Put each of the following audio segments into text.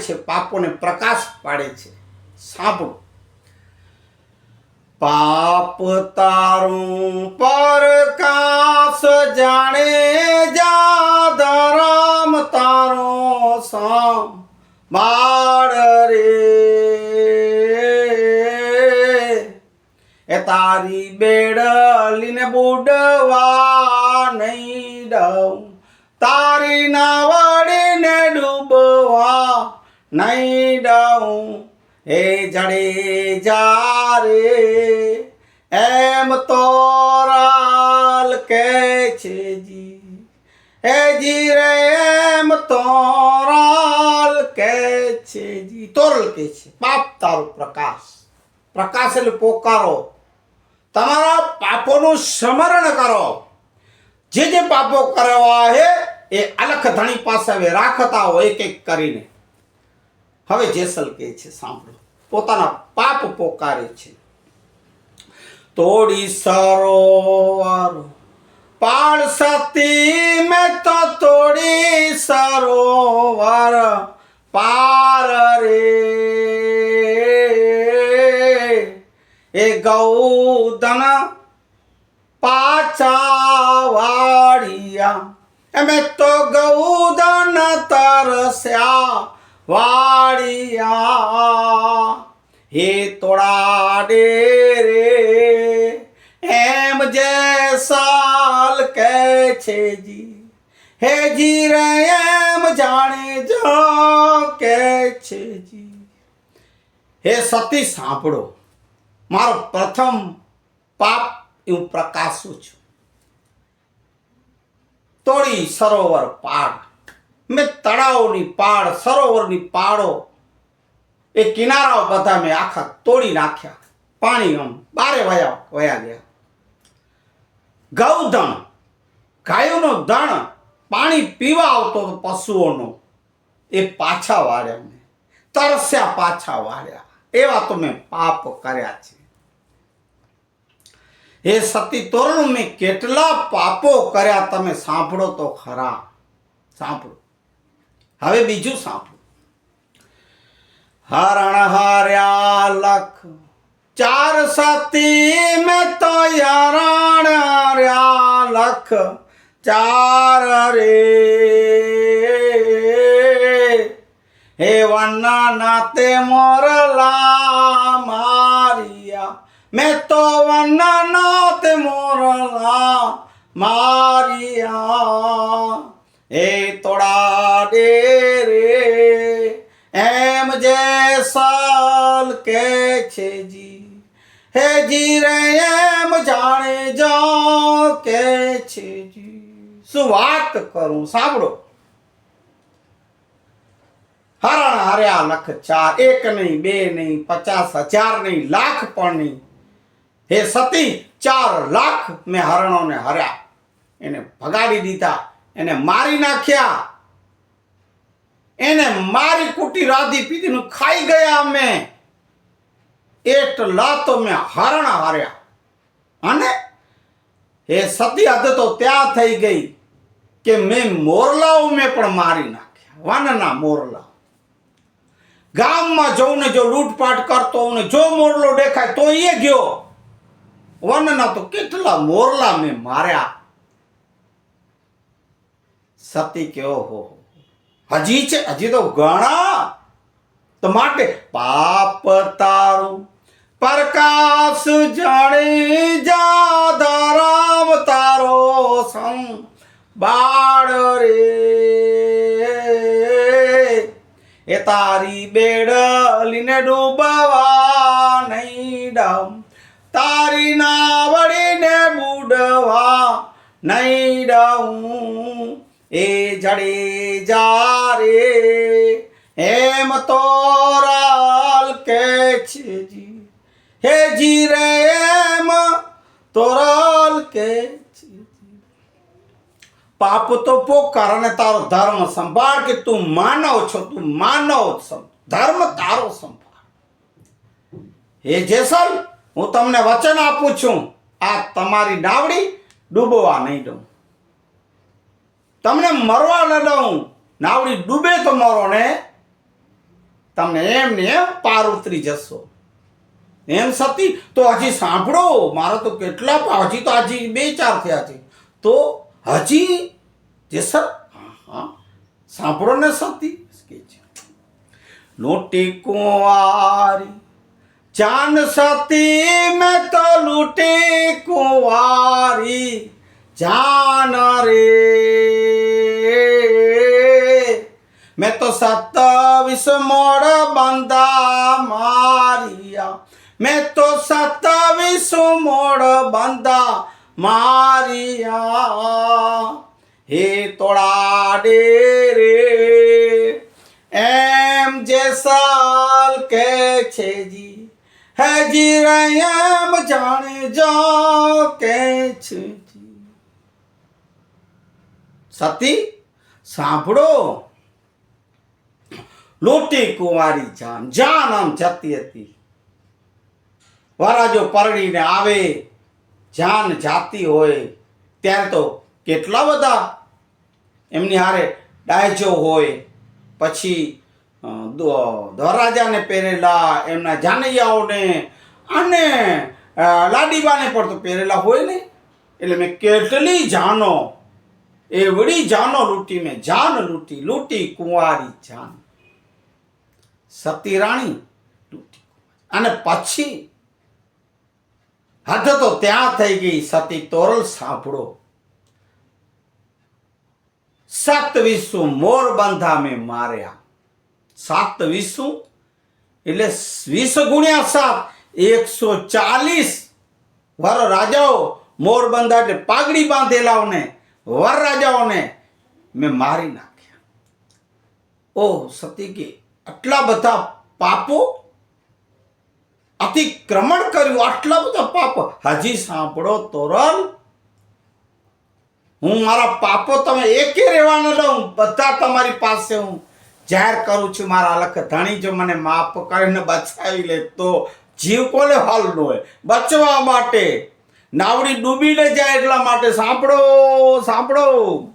છે, પાપોને પ્રકાશ પાડે છે. સાંભળો. પાપ તારું પ્રકાશ જાણે જા ધરમ તારો સામ રે. એ તારી બેડલીને બુડવા નહીં દઉં. તારી નાવડીને ડૂબવા નહીં દઉં. હે જડે જારે, એમ તોરાલ કે છે જી. હે જી રે, એમ તોરાલ કે છે જી. તોરલ કે છે, પાપ તારો પ્રકાશ. પ્રકાશ એટલે પોકારો. તમારા પાપોનું સ્મરણ કરો. જે જે પાપો કરવા હે, એ અલખ ધણી પાસે રાખતા હોય એક એક કરીને. હવે જેસલ કે છે, સાંભળો. પોતાના પાપ પોકારે છે. તોડી સરોવર પાળ સતી મેં તો તોડી સરોવર પાર રે. એ ગૌધન પાછા વાળિયા. એમે તો ગૌધન તરસ્યા. વાળિયા, હે તોડા ડે રે એમ જે સાલ કે છે જી. હે જી રે, એમ જાણે જો કે છે જી. હે સતી, સાંભળો. મારો પ્રથમ પાપ હું પ્રકાશું છું. તોડી સરોવર પાડ મેં તળાવોની પાડ સરોવરની પાડો એ કિનારાઓ બધા મેં આખા તોડી નાખ્યા. પાણી આમ બારે વયા વયા ગયા. ગૌધણ, ગાયોનો ધણ પાણી પીવા આવતો પશુઓનો, એ પાછા વાળ્યા મેં. તરસ્યા પાછા વાળ્યા. એવા તો મેં પાપ કર્યા છે. એ સતી તોરણ, મેં કેટલા પાપો કર્યા તમે સાંભળો તો ખરા. સાંભળો. હવે બીજું સાંભળો. હરણ હાર્યા લખ. ચાર સતી મેં તો હરણ હાર્યા લખ. ચાર રે. હે વન્ના નાતે મોરલા મારિયા. મેં તો વન્ના નાતે મોરલા મારિયા હે તોડા દે રે એમ જે સાલ કે હે જી એમ જાણે કે છે જી? શું વાત કરું? સાંભળો. હરણ હર્યા લખ ચાર, એક નહીં, બે નહીં, પચાસ હજાર નહીં, લાખ પણ નહીં. હે સતી, ચાર લાખ મેં હરણોને હર્યા. એને ભગાડી દીધા, એને મારી નાખ્યા. એને મારી કુટી રાધી પીધીનું ખાઈ ગયા અમે. એટલા તો મેં હરણ હાર્યા. અને એ સતી હદ તો ત્યાં થઈ ગઈ કે મેં મોરલાઓ મેં પણ મારી નાખ્યા. વનના મોરલા ગામમાં જઉં ને જો લૂંટપાટ કરતો હોઉં ને જો મોરલો દેખાય તો એ ગયો. વનના તો કેટલા મોરલા મેં માર્યા. સતી કેવો હો. હજી છે, હજી તો ઘણા. તો માટે પાપ તારું પ્રકાશ જાણી જા ધરામ તારો સં બાળ રે. એ તારી બેડલીને ડૂબવા નહીં ડમ. તારી નાવડીને બુડવા નહીં ડઉં એ જડે જા રે. એમ તોરાલ કે હે જી રે એમ તોરલ કે પાપ તો પોકાર અને તારો ધર્મ સંભાળ કે તું માનવ છો, તું માનવ ધર્મ તારો સંભાળ. હે જેસલ, હું તમને વચન આપું છું, આ તમારી નાવડી ડૂબવા નહીં દઉં. તમને મરવા ન દઉં નાવડી ડૂબે તો મરો ને તમને એમ ને એમ પાર ઉતરી જશો. એમ સતી, તો હજી સાંભળો, મારો તો કેટલા પણ હજી તો હજી બે ચાર થયા છે. તો હજી, જે સર, હા સાંભળો ને સતી. કે છે, લૂંટી કુંવારી, જાન સતી, મેં તો લૂંટી કુંવારી જાન રે મેં તો સત્તાવીસ મોડ બંધા મારિયા મેં તો સત્તાવીસ મોડ બંધા મારિયા. હે તોડા ડે રે. એમ જે સાલ કે છે જી. હજી એમ જાણે જો કે છે સતી સાંભળો. લોટી કુંવારી જાન જાન આમ જતી હતી. વરાજો પરણીને આવે જાન જાતી હોય ત્યારે તો કેટલા બધા એમની હારે ડાયજો હોય. પછી અ, પહેરેલા એમના જાનૈયાઓને અને લાડીબાને પણ તો પહેરેલા હોય ને. એટલે મેં કેટલી જાનો એવડી જાનો લૂંટી મેં જાન લૂંટી લૂંટી કુંવારી જાન. સતી રાણી લૂંટી અને પછી હદ તો ત્યાં થઈ ગઈ સતી તોરલ, સાંભળો. સાત વિશ્વ મોર બંધા મેં માર્યા. સાત વિશ્વ એટલે વીસ ગુણ્યા સાત, એકસો ચાલીસ વર રાજાઓ મોર બંધા એટલે પાઘડી બાંધેલાઓને વર રાજાઓને મેં મારી નાખ્યા. ઓહ, સતી કે, આટલા બધા પાપો અતિક્રમણ કર્યું. આટલા બધા પાપ. હજી સાંભળો તોરણ. હું મારા પાપો તમે એકે રહેવા ન દઉં. બધા તમારી પાસે હું જાહેર કરું છું. મારા અલખ ધણી જો મને માફ કરીને બચાવી લે તો જીવ કોને હાલ ન બચવા માટે. નાવડી ડૂબીને જાય એટલા માટે. સાંભળો સાંભળો.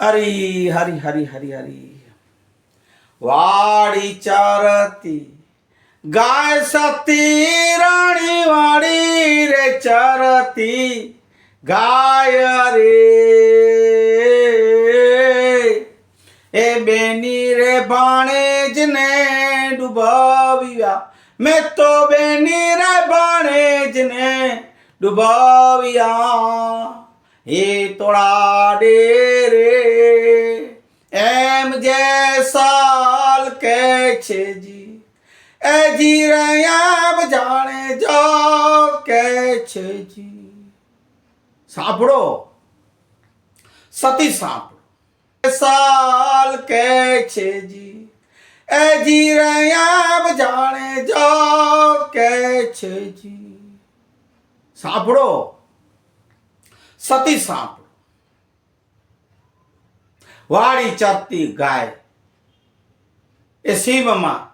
હરી હરી હરી હરી હરી. વાડી ચરતી ગાય સતી રાણી વાડી રે ચરતી, ગાય રે. એ બેની રે ભાણેજને ડૂબાવ્યા. મેં તો બેની રે ભાણેજને ડૂબાવ્યા. એ તોડા ડે રે. એમ જે સાલ કે છે જી. એ જી રહ્યા જાણે જો કે છે જી. સાંભળો. સતી સાંભળો. સાલ કે છે જી. એ જી રહ્યા જાણે જો કે છે જી. સાંભળો. સતી સાંભળો. વાળી ચરતી ગાય. એ સીમમાં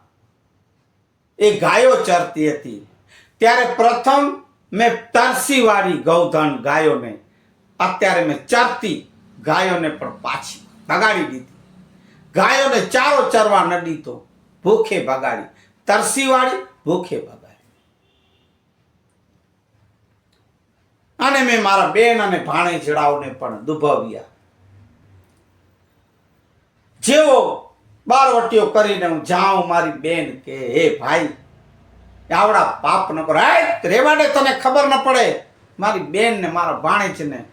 એ ગાયો ચરતી હતી. ત્યારે પ્રથમ મેં તરસીવાળી ગૌધન ગાયોને, અત્યારે મેં ચરતી ગાયોને પણ પાછી ભગાડી દીધી. ગાયોને ચારો ચરવા ન દીધો, ભૂખે ભગાડી. તરસીવાળી ભૂખે ભગાડી. અને મેં મારા બેન અને ભાણે જડાઓને પણ દુભાવ્યા. જેવો બારવટીઓ કરીને હું જાઉં મારી બેન કે, હે ભાઈ આવડા પાપ ન કરો. હાય, રેવાડે તને ખબર ન પડે. મારી બેન ને મારા ભાણેજને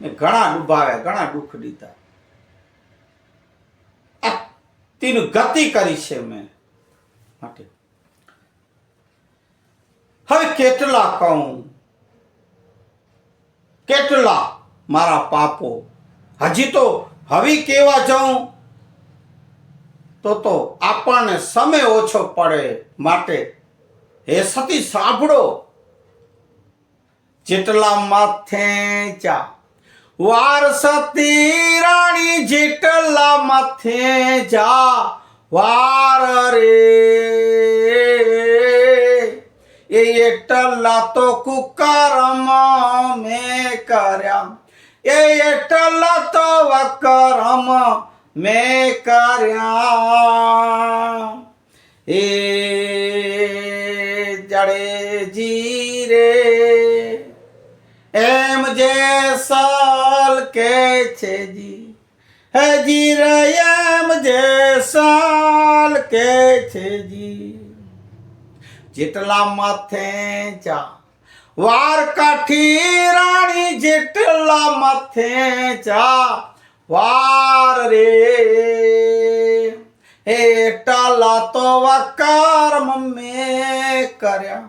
મેં ઘણા ડૂબાવ્યા ઘણા દુઃખ દીધા. આ તેનું ગતિ કરી છે મેં માટે. હવે કેટલા કહું? કેટલા મારા પાપો? હજી તો હવે કેવા જાઉં? તો તો આપણને સમય ઓછો પડે માટે. હે સતી, સાંભળો. જેટલા માથે ચા, વાર સતી રાણી જેટલા માથે જા વાર રે. એ એટલા તો કુકારમાં મેં કર્યા. એ તો વકરમ મેં કર્યા. એ જડેજી રે એમ જે સાલ કે છે જી. હજી એમ જે સાલ કે છે જી. જેટલા માથે જા વાર કાઠી રાણી જેટલા માથે ચા વાર રે. એ ટાલા તો વકર્મ મેં કર્યા.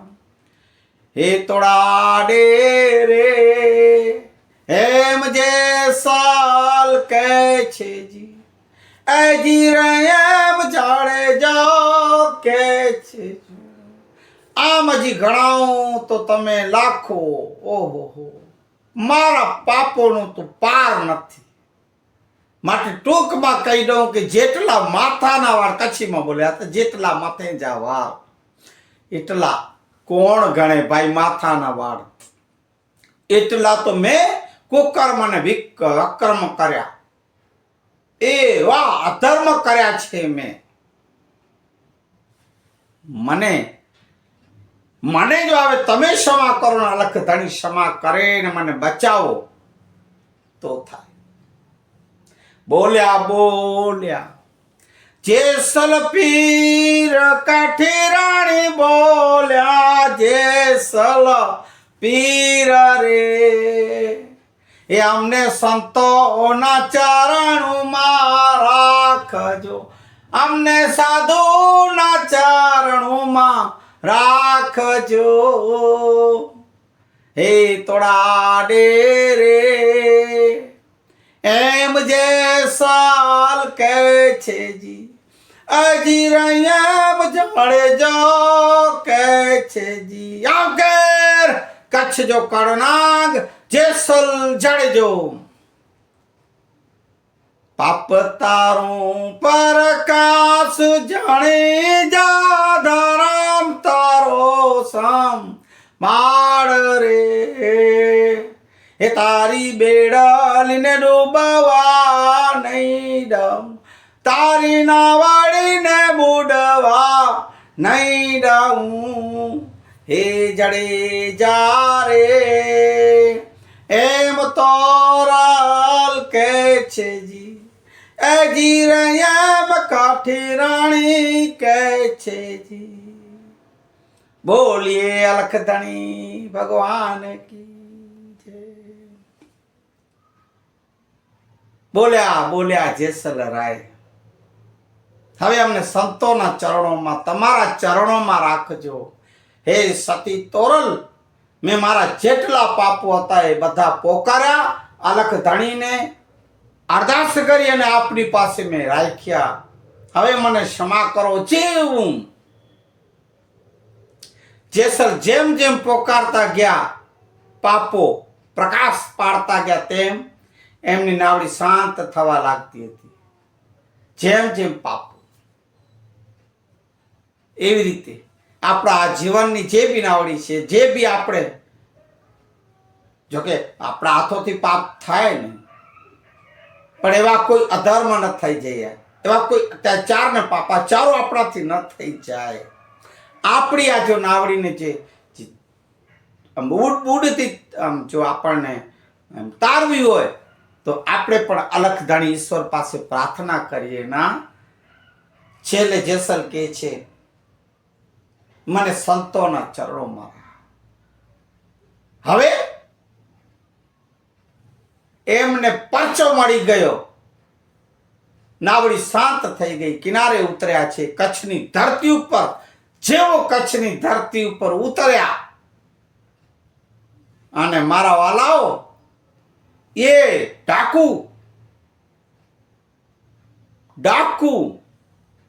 હે તોડાડે રે. એમ જે સાલ કહે છે જી. એ જી રે, એમ જાડે જાઓ કે છે. આમ હજી ગણાવું તો તમે લાખો. ઓહો મારા પાપોનું તો પાર નથી. માટે ટૂંકમાં કહી દઉં કે જેટલા માથાના વાળ, કચ્છીમાં બોલ્યા તો જેટલા માથે જા વાળ. એટલા કોણ ગણે ભાઈ માથાના વાળ? એટલા તો મેં કુકર્મ અને વિક, અક્રમ કર્યા. એ વાહ અધર્મ કર્યા છે મેં. મને મને જો આવે, તમે ક્ષમા કરો ને અલખ ધણી ક્ષમા કરે ને મને બચાવો, તો થાય. બોલ્યા બોલ્યા. જેસલ પીર કાઠી રાણી બોલ્યા જેસલ પીર રે. એ અમને સંતોના ચરણોમાં રાખજો. અમને સાધુના ચરણોમાં રાખજો. હે તોડાડે રે એમ જે સાલ કહે છે જી. અજી રૈયામ જળે જો કહે છે જી. આવગર કચ્છ જો કરનાગ, જેસલ જડજો પાપ તારું પ્રકાશ જાણે જાધારામ તારો સમ માળ રે. એ તારી બેડલીને ડૂબવા નહીં ડમ તારી નાવાડીને બુડવા નહીં ડવું હે જડે જા રે એમ તોરલ કે છે જી. એ જી રે કાઠી રાણી કે છે જી. બોલીએ અલખધણી ભગવાન કી જય. બોલ્યા બોલ્યા જેસલ રાય. હવે અમને સંતોના ચરણોમાં, તમારા ચરણોમાં રાખજો. હે સતી તોરલ, મેં મારા જેટલા પાપો હતા એ બધા પોકાર્યા, અલખ ધણીને અરદાસ કરી અને આપની પાસે મેં રાખ્યા. હવે મને ક્ષમા કરો, જેવું. જેસલ જેમ જેમ પોકારતા ગયા, પાપો પ્રકાશ પાડતા ગયા તેમ એમની નાવડી શાંત થવા લાગતી હતી. જેમ જેમ પાપો. એવી રીતે આપણા આ જીવનની જે બી નાવડી છે, જે બી આપણે જોકે આપણા હાથોથી પાપ થાય ને, પણ એવા કોઈ અધર્મ ન થઈ જાય. એવા કોઈ અત્યાચાર ને પાપાચારો આપણાથી ન થઈ જાય. આપણી આ જો નાવડીને જે આમ બુડ બુડથી આમ જો આપણને તારવી હોય, તો આપણે પણ અલખધાણી ઈશ્વર પાસે પ્રાર્થના કરીએ ના. છેલ્લે જેસલ કે છે, મને સંતોના ચરણોમાં હવે એમને પરચો મળી ગયો. નાવડી શાંત થઈ ગઈ. કિનારે ઉતર્યા છે. કચ્છની ધરતી ઉપર જેવો કચ્છની ધરતી ઉપર ઉતર્યા અને મારા વાલાઓ, એ ડાકુ ડાકુ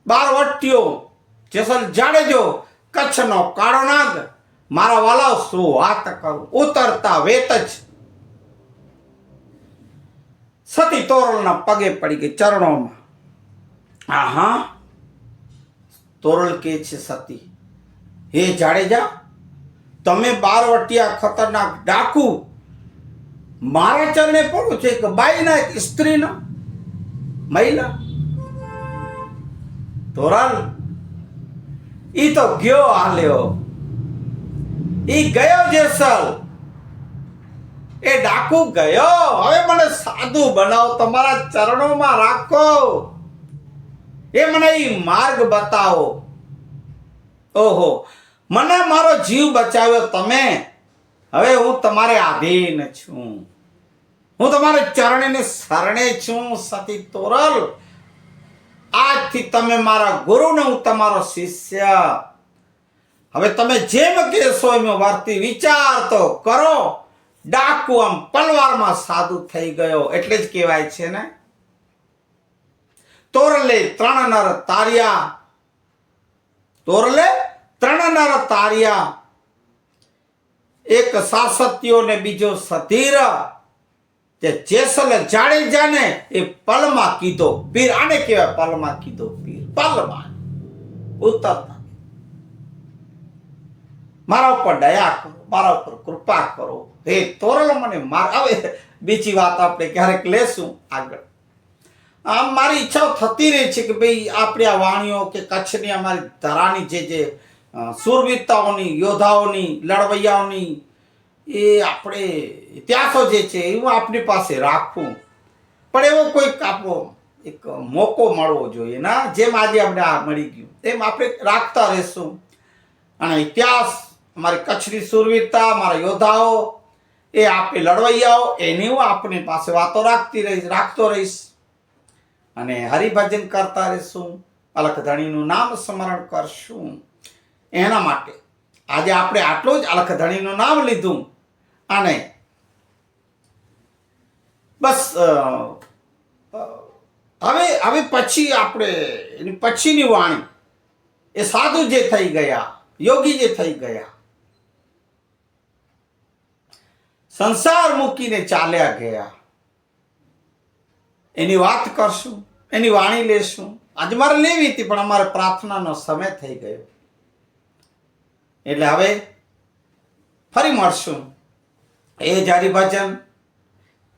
બારવટીઓ, જેસલ જાડેજો, કચ્છનો કાળો નાગ, મારા વાલાઓ શું વાત કરું? ઉતરતા વેત જ. સતી તોરલના પગે પડી ગઈ ચરણોમાં. આહા. તોરલ કે છે સતી. હે જાડેજા, તમે બારવટિયા ખતરનાક ડાકુ મારા ચરણે પડું છે કે બાઈના એક સ્ત્રીના મહિલા. તોરલ, ઈ તો ગયો હાલ્યો. ઈ ગયો જેસલ એ ડાકુ ગયો. હવે મને સાધુ બનાવો, તમારા ચરણોમાં રાખો. એ મને એ માર્ગ બતાવો. ઓહો. મને મારો જીવ બચાવ્યો તમે. હવે હું તમારે આધીન છું. હું તમારે ચરણને શરણે છું, સતી તોરલ. આજથી તમે મારા ગુરુ ને હું તમારો શિષ્ય. હવે તમે જેમ કહેશો એમ વર્તી વિચાર તો કરો. ડાકુ આમ પલવારમાં સાદું થઈ ગયો. એટલે જ કહેવાય છે ને? ત્રણ નર તાર્યા તોરલે ત્રણ નર તાર્યા એક સાસત્યો ને બીજો સતીર તે જેસલ જાડેજાને એ પલમાં કીધો પીર આને કહેવાય પલમાં કીધો પીર પલમાં ઉતરતા મારા ઉપર દયા કરો મારા ઉપર કૃપા કરો હે તોરલ મને માર હવે બીજી વાત આપણે ક્યારેક લેશું આગળ આમ મારી ઈચ્છાઓ થતી રહી છે કે ભાઈ આપણે આ વાણીઓ કે કચ્છની અમારી ધરાની જે જે સુરવીરતાઓની, યોદ્ધાઓની, લડવૈયાઓની, એ આપણે ઇતિહાસો જે છે એ હું આપણી પાસે રાખું. પણ એવો કોઈક આપણો એક મોકો મળવો જોઈએ ના, જેમ આજે આપણે આ મળી ગયું. તેમ આપણે રાખતા રહેશું. અને ઇતિહાસ, અમારી કચ્છની શૂરવીરતા અમારા યોદ્ધાઓ, એ આપણે લડવૈયાઓ, એની હું આપણી પાસે વાતો રાખતી રહીશ, રાખતો રહીશ. અને હરિભજન કરતા રહીશું. અલખધણીનું નામ સ્મરણ કરશું. એના માટે આજે આપણે આટલું જ અલખધણીનું નામ લીધું. અને બસ હવે હવે પછી આપણે એની પછીની વાણી. એ સાધુ જે થઈ ગયા, યોગી જે થઈ ગયા, સંસાર મૂકીને ચાલ્યા ગયા. એની વાત કરશું. એની વાણી લેશું. આજે મારે લેવી હતી, પણ અમારે પ્રાર્થનાનો સમય થઈ ગયો. એટલે હવે ફરી મળશું. એ જ હરિભજન,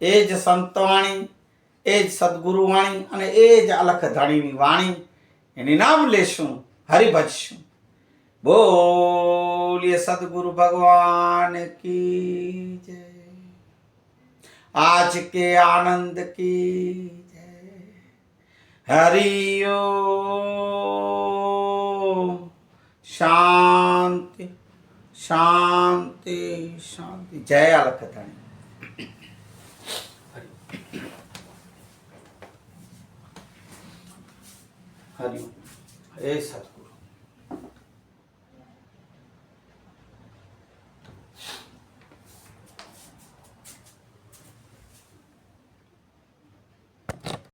એ જ સંતવાણી, એ જ સદગુરુવાણી અને એ જ અલખ ધણીની વાણી. એની નામ લેશું, હરિભજશું. બોલીએ સદગુરુ ભગવાન કી જય. આજ કે આનંદ કી જય. હરિયો શાંતિ શાંતિ શાંતિ જય અલખતાણી હરિ એ સત